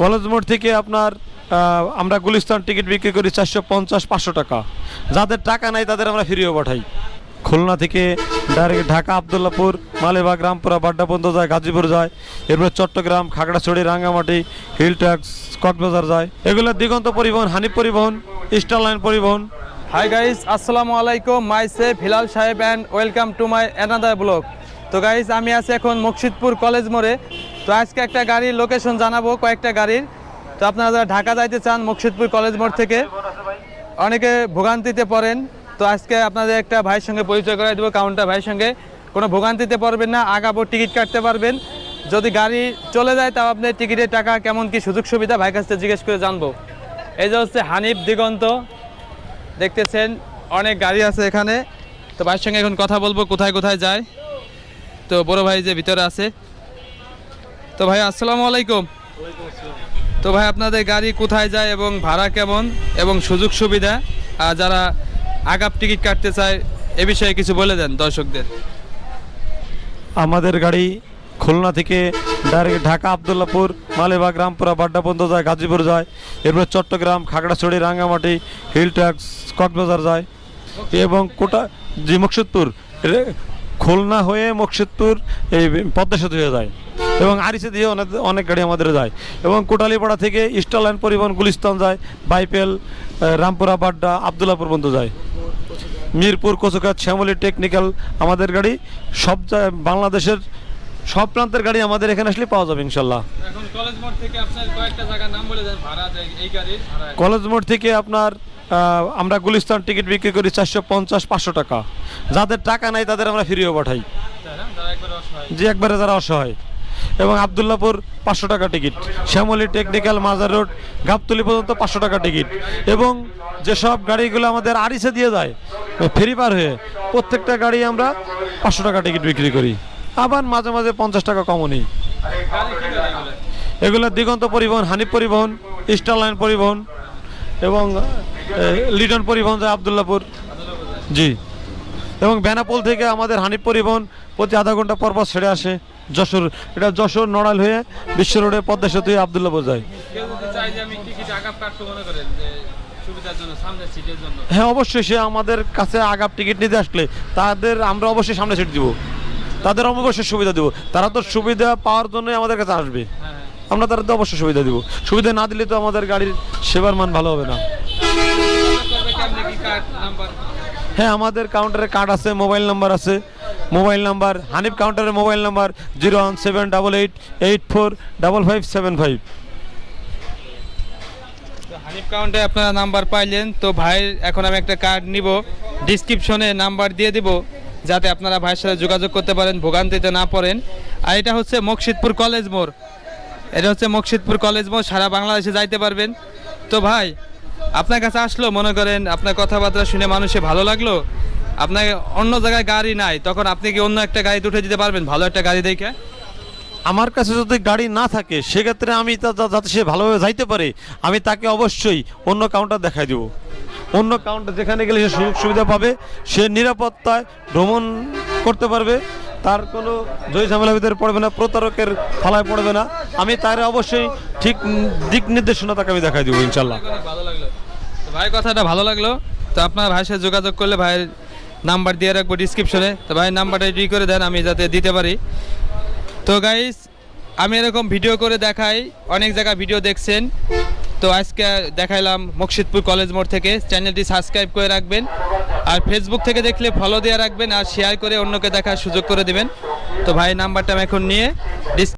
College মোড় থেকে আপনার আমরা গুলিস্তান টিকিট বিক্রি করি চারশো পঞ্চাশ, পাঁচশো টাকা। যাদের টাকা নাই তাদের আমরা ফিরিয়েও পাঠাই। খুলনা থেকে ডাইরেক্ট ঢাকা, আবদুল্লাপুর মালেবাগ রামপুরা বাড্ডাবন্ধ যায়, গাজীপুর যায়, এরপরে চট্টগ্রাম, খাগড়াছড়ি, রাঙ্গামাটি হিল ট্যাক্স কক্সবাজার যায়। এগুলো Diganta Paribahan, Hanif Paribahan easter line Paribahan. Hi guys আসসালামু আলাইকুম। মাই সেফ হিলাল সাহেব and welcome to my another blog তো গাইস আমি আছি এখন মুর্শিদপুর কলেজ মোড়ে। তো আজকে একটা গাড়ির লোকেশন জানাব, কয়েকটা গাড়ির। তো আপনারা যারা ঢাকা যাইতে চান, মুর্শিদপুর কলেজ মোড় থেকে, অনেকে ভোগান্তিতে পড়েন। তো আজকে আপনাদের একটা ভাইয়ের সঙ্গে পরিচয় করাই দেবো কাউন্টার ভাইয়ের সঙ্গে। কোনো ভোগান্তিতে পড়বেন না আগাবো টিকিট কাটতে পারবেন। যদি গাড়ি চলে যায়, তাও আপনি টিকিটের টাকা, কেমন কি সুযোগ সুবিধা ভাই কাছ থেকে জিজ্ঞেস করে জানব। এই যে হচ্ছে হানিফ দিগন্ত, দেখতেছেন, অনেক গাড়ি আছে এখানে। তো ভাইয়ের সঙ্গে এখন কথা বলব, কোথায় কোথায় যায়। তো বড় ভাই যে ভিতরে আছে তো ভাই, আসসালামু আলাইকুম। তো ভাই, আপনাদের গাড়ি কোথায় যায় এবং ভাড়া কেমন এবং সুযোগ সুবিধা? আর যারা আগাপ টিকিট কাটতে চায়, এ বিষয়ে কিছু বলে দেন দর্শকদের। আমাদের গাড়ি খুলনা থেকে ডাইরেক্ট ঢাকা আবদুল্লাপুর মালেবাগ রামপুরা বাড্ডাবন্ধ যায়, গাজীপুর যায়, এরপর চট্টগ্রাম, খাগড়াছড়ি, রাঙ্গামাটি হিল ট্যাক্স কক্সবাজার যায় এবং কোটা জি, মুকসিদপুর। খুলনা হয়ে মুকসিদপুর এই পদ্মা সেতু হয়ে যায়। এবং আরিসে দিয়ে অনেক অনেক গাড়ি আমাদের যায়। এবং কোটালিপাড়া থেকে ইস্টার লাইন পরিবহন গুলিস্তান যায় বাইপেল রামপুরা বাড্ডা আবদুল্লাপুর পর্যন্ত যায়। মিরপুর কচুকাত শ্যামলী টেকনিক্যাল আমাদের গাড়ি সব বাংলাদেশের সব প্রান্তের গাড়ি আমাদের এখানে আসলে পাওয়া যাবে ইনশাল্লাহ। কলেজ মোড় থেকে আপনার আমরা গুলিস্তান টিকিট বিক্রি করি চারশো পঞ্চাশ পাঁচশো টাকা। যাদের টাকা নাই তাদের আমরা ফিরিয়েও পাঠাই। যে একবারে যারা অসহায়। এবং আবদুল্লাপুর পাঁচশো টাকা ticket. Shyamoli technical Mazar road, Gabtoli পর্যন্ত পাঁচশো টাকা টিকিট। এবং যেসব গাড়িগুলো আমাদের আরিসে দিয়ে যায়, ফেরি পার হয়ে, প্রত্যেকটা গাড়ি আমরা পাঁচশো টাকা টিকিট বিক্রি করি। আবার মাঝে মাঝে পঞ্চাশ টাকা কমও নেই। এগুলো? দিগন্ত পরিবহন, হানিফ পরিবহন ইস্টার লাইন পরিবহন এবং লিটন পরিবহন যায় আবদুল্লাপুর। জি। এবং বেনাপোল থেকে আমাদের হানিফ পরিবহন প্রতি আধা ঘণ্টা পর পর ছেড়ে আসে যশোর। এটা যশোর নড়াল হয়ে বিশ্ব রোডে পদ্মা সেতু আবদুল্লাপুর যায় কেউ যদি চায় যে আমি টিকিট আগাপ কাটতে করেন যে সুবিধার জন্য সামনের সিটের জন্য? হ্যাঁ অবশ্যই সে আমাদের কাছে আগাপ টিকিট নিতে আসলে তাদের আমরা অবশ্যই সামনে সিট দিব। তাদের অবশ্যই সুবিধা দেবো। তারা তো সুবিধা পাওয়ার জন্যই আমাদের কাছে আসবে। হ্যাঁ হ্যাঁ। আমরা তাদের অবশ্যই সুবিধা দিব। সুবিধা না দিলে তো আমাদের গাড়ির সেবার মান ভালো হবে না। হ্যাঁ আমাদের কাউন্টারে কার্ড আছে মোবাইল নাম্বার আছে। মোবাইল নাম্বার, হানিফ কাউন্টারের mobile number, zero one seven double eight eight four double five seven five. Hanif কাউন্টে আপনারা নাম্বার পাইলেন, তো ভাইয়ের এখন আমি একটা কার্ড নিব। ডিসক্রিপশনে নাম্বার দিয়ে দিব, যাতে আপনারা ভাইয়ের সাথে যোগাযোগ করতে পারেন, ভোগান্তিতে না পড়েন। আর এটা হচ্ছে মকশিদপুর কলেজ মোড়। এটা হচ্ছে মকশিদপুর কলেজ মোড়, সারা বাংলাদেশে যাইতে পারবেন। তো ভাই, আপনার কাছে আসলো, মনে করেন আপনার কথাবার্তা শুনে মানুষে ভালো লাগল? আপনাকে অন্য জায়গায় গাড়ি নাই তখন আপনি কি অন্য একটা গাড়িতে উঠে দিতে পারবেন? ভালো একটা গাড়ি দেখে? আমার কাছে যদি গাড়ি না থাকে সেক্ষেত্রে আমি যাতে সে ভালোভাবে যাইতে পারে আমি তাকে অবশ্যই অন্য কাউন্টার দেখাই দেবো। অন্য কাউন্টার যেখানে গেলে সে সুযোগ সুবিধা পাবে সে নিরাপত্তায় ভ্রমণ করতে পারবে তার কোনো জয় ঝামেলা ভিতরে পড়বে না প্রতারকের ফালায় পড়বে না। আমি তার অবশ্যই ঠিক দিক নির্দেশনা তাকে আমি দেখাই দেবো ইনশাল্লাহ অনেক ভালো লাগল। ভাই কথাটা ভালো লাগল। তো আপনার ভাইয়ের সাথে যোগাযোগ করলে ভাইয়ের নাম্বার দিয়ে রাখব ডিসক্রিপশনে তো ভাই, নাম্বারটা রেডি করে দেন, আমি যাতে দিতে পারি। তো গাইস আমি এরকম ভিডিও করে দেখাই, অনেক জায়গায় ভিডিও দেখছেন। তো আজকে দেখাইলাম মুর্শিদপুর কলেজ মোড় থেকে। চ্যানেলটি সাবস্ক্রাইব করে রাখবেন। আর ফেসবুক থেকে দেখলে ফলো দিয়ে রাখবেন আর শেয়ার করে অন্যকে দেখার সুযোগ করে দিবেন। তো ভাই, নাম্বারটা আমি এখন নিয়ে